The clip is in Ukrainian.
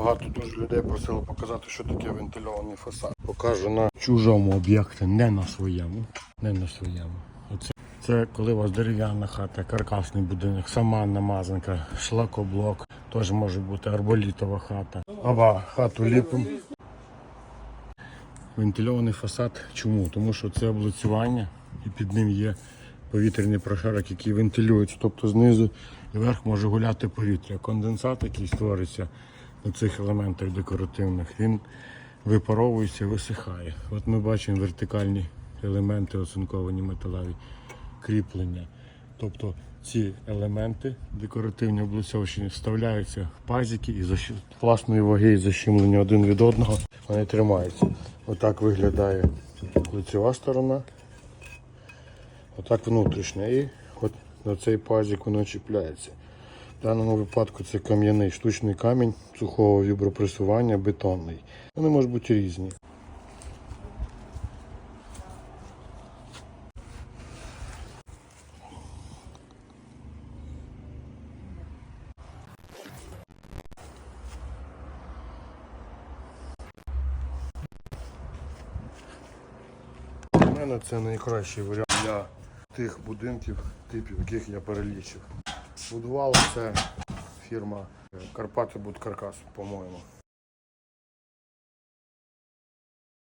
Багато дуже людей просило показати, що таке вентильований фасад. Покажу на чужому об'єкті, не на своєму. Не на своєму. Оце це коли у вас дерев'яна хата, каркасний будинок, сама намазанка, шлакоблок, теж може бути арболітова хата. Аба хату ліпимо. Вентильований фасад. Чому? Тому що це облицювання і під ним є повітряний прошарок, який вентилюється. Тобто знизу і вверх може гуляти повітря. Конденсат, який створиться на цих елементах декоративних, він випаровується, висихає. От ми бачимо вертикальні елементи оцинковані металеві кріплення. Тобто ці елементи декоративні облицьовочні вставляються в пазики і за власної ваги і защемлення один від одного вони тримаються. Отак виглядає лицева сторона, отак внутрішня. І от на цей пазик воно чіпляється. В даному випадку це кам'яний штучний камінь сухого вібропресування, бетонний. Вони можуть бути різні. Для мене це найкращий варіант для тих будинків, типів, яких я перелічив. Будувала це фірма Карпати Будкаркас, по-моєму.